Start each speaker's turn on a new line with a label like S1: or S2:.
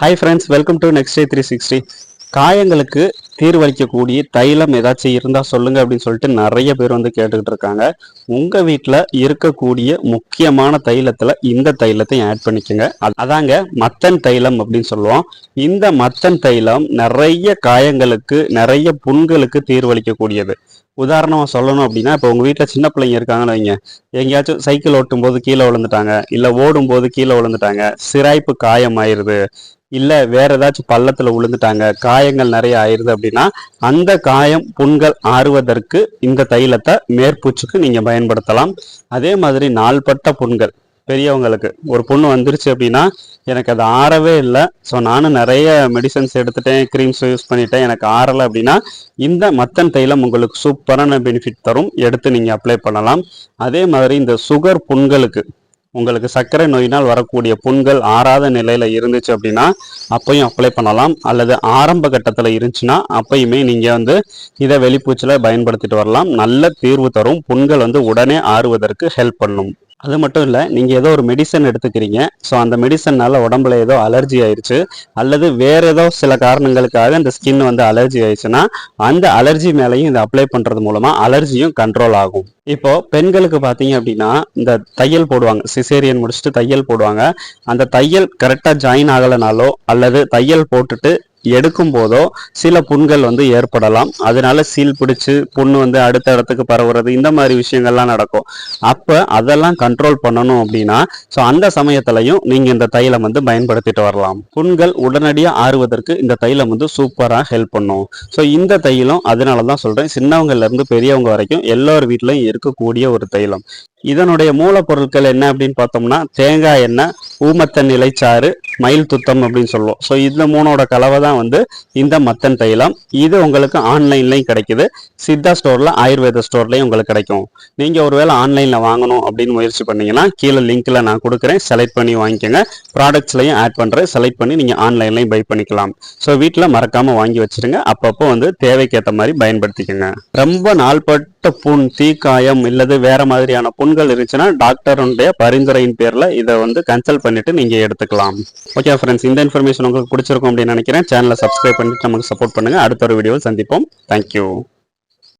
S1: Hi friends welcome to next day three sixty காயங்களுக்கு தீர்வளிக்கக்கூடிய தைலம் ஏதாச்சும் இருந்தால் சொல்லுங்க அப்படின்னு சொல்லிட்டு நிறைய பேர் வந்து கேட்டுக்கிட்டு இருக்காங்க. உங்கள் வீட்டில் இருக்கக்கூடிய முக்கியமான தைலத்தில் இந்த தைலத்தையும் ஆட் பண்ணிக்கோங்க. அதாங்க மத்தன் தைலம் அப்படின்னு சொல்லுவோம். இந்த மத்தன் தைலம் நிறைய காயங்களுக்கு நிறைய புண்களுக்கு தீர்வளிக்கக்கூடியது. உதாரணமாக சொல்லணும் அப்படின்னா இப்போ உங்கள் வீட்டில் சின்ன பிள்ளைங்க இருக்காங்கன்னு வைங்க. எங்கேயாச்சும் சைக்கிள் ஓட்டும் போது கீழே விழுந்துட்டாங்க. இல்லை ஓடும் போது கீழே விழுந்துட்டாங்க. சிராய்ப்பு காயம் ஆயிடுது இல்லை வேற ஏதாச்சும் பள்ளத்தில் விழுந்துட்டாங்க காயங்கள் நிறைய ஆயிருது அப்படின்னா அந்த காயம் புண்கள் ஆறுவதற்கு இந்த தைலத்தை மேற்பூச்சுக்கு நீங்கள் பயன்படுத்தலாம். அதே மாதிரி நாள்பட்ட புண்கள் பெரியவங்களுக்கு. ஒரு பொண்ணு வந்துருச்சு அப்படின்னா எனக்கு அது ஆறவே இல்லை. ஸோ நானும் நிறைய மெடிசன்ஸ் எடுத்துட்டேன் க்ரீம்ஸ் யூஸ் பண்ணிட்டேன் எனக்கு ஆறலை அப்படின்னா இந்த மத்தன் தைலம் உங்களுக்கு சூப்பரான பெனிஃபிட் தரும். எடுத்து நீங்கள் அப்ளை பண்ணலாம். அதே மாதிரி இந்த சுகர் புண்களுக்கு உங்களுக்கு சர்க்கரை நோயினால் வரக்கூடிய புண்கள் ஆறாத நிலையில் இருந்துச்சு அப்படின்னா அப்பையும் அப்ளை பண்ணலாம். அல்லது ஆரம்ப கட்டத்தில் இருந்துச்சுன்னா அப்பயுமே நீங்கள் வந்து இதை வெளிப்பூச்சில் பயன்படுத்திட்டு வரலாம். நல்ல தீர்வு தரும். புண்கள் வந்து உடனே ஆறுவதற்கு ஹெல்ப் பண்ணும். அது மட்டும் இல்லை நீங்கள் ஏதோ ஒரு மெடிசன் எடுத்துக்கிறீங்க. ஸோ அந்த மெடிசன்னால் உடம்புல ஏதோ அலர்ஜி ஆயிடுச்சு அல்லது வேறு ஏதோ சில காரணங்களுக்காக இந்த ஸ்கின் வந்து அலர்ஜி ஆயிடுச்சுன்னா அந்த அலர்ஜி மேலேயும் இதை அப்ளை பண்ணுறது மூலமாக அலர்ஜியும் கண்ட்ரோல் ஆகும். இப்போ பெண்களுக்கு பார்த்தீங்க அப்படின்னா இந்த தையல் போடுவாங்க. சிசேரியன் முடிச்சுட்டு தையல் போடுவாங்க. அந்த தையல் கரெக்டாக ஜாயின் ஆகலைனாலோ அல்லது தையல் போட்டுட்டு எடுக்கும் போதோ சில புண்கள் வந்து ஏற்படலாம். அதனால சீல் பிடிச்சு புண்ணு வந்து அடுத்த இடத்துக்கு பரவுறது இந்த மாதிரி விஷயங்கள்லாம் நடக்கும். அப்போ அதெல்லாம் கண்ட்ரோல் பண்ணணும் அப்படின்னா ஸோ அந்த சமயத்திலையும் நீங்கள் இந்த தைலம் வந்து பயன்படுத்திட்டு வரலாம். புண்கள் உடனடியாக ஆறுவதற்கு இந்த தைலம் வந்து சூப்பராக ஹெல்ப் பண்ணும். ஸோ இந்த தைலம் அதனால தான் சொல்கிறேன் சின்னவங்கள்லேருந்து பெரியவங்க வரைக்கும் எல்லார் வீட்லையும் இருக்கக்கூடிய ஒரு தைலம். இதனுடைய மூலப்பொருட்கள் என்ன அப்படின்னு பார்த்தோம்னா தேங்காய் எண்ணெய் ஊமத்தன் இலைச்சாறு மயில் துத்தம் அப்படின்னு சொல்லுவோம். ஸோ இந்த மூணோட கலவை தான் வந்து இந்த மத்தன் தைலம். இது உங்களுக்கு ஆன்லைன்லையும் கிடைக்குது. சித்தா ஸ்டோரில் ஆயுர்வேத ஸ்டோர்லையும் உங்களுக்கு கிடைக்கும். நீங்கள் ஒருவேளை ஆன்லைனில் வாங்கணும் அப்படின்னு முயற்சி பண்ணீங்கன்னா கீழே லிங்க்கில் நான் கொடுக்குறேன். செலக்ட் பண்ணி வாங்கிக்கோங்க. ப்ராடக்ட்ஸ்லையும் ஆட் பண்ணுறேன் செலக்ட் பண்ணி நீங்கள் ஆன்லைன்லையும் பை பண்ணிக்கலாம். ஸோ வீட்டில் மறக்காமல் வாங்கி வச்சிருங்க. அப்பப்போ வந்து தேவைக்கேற்ற மாதிரி பயன்படுத்திக்கோங்க. ரொம்ப நாள்பட்டு புண் தீக்காயம் இல்லது வேற மாதிரியான புண்கள் இருந்துச்சுன்னா டாக்டருடைய பரிந்துரையின் பேர்ல இதை வந்து கன்சல்ட் பண்ணிட்டு நீங்க எடுத்துக்கலாம். ஓகே ஃப்ரெண்ட்ஸ் இந்த இன்ஃபர்மேஷன் உங்களுக்கு பிடிச்சிருக்கும் அப்படின்னு நினைக்கிறேன். சேனலை சப்ஸ்கிரைப் பண்ணிட்டு நமக்கு சப்போர்ட் பண்ணுங்க. அடுத்த ஒரு வீடியோவில் சந்திப்போம். தேங்க்யூ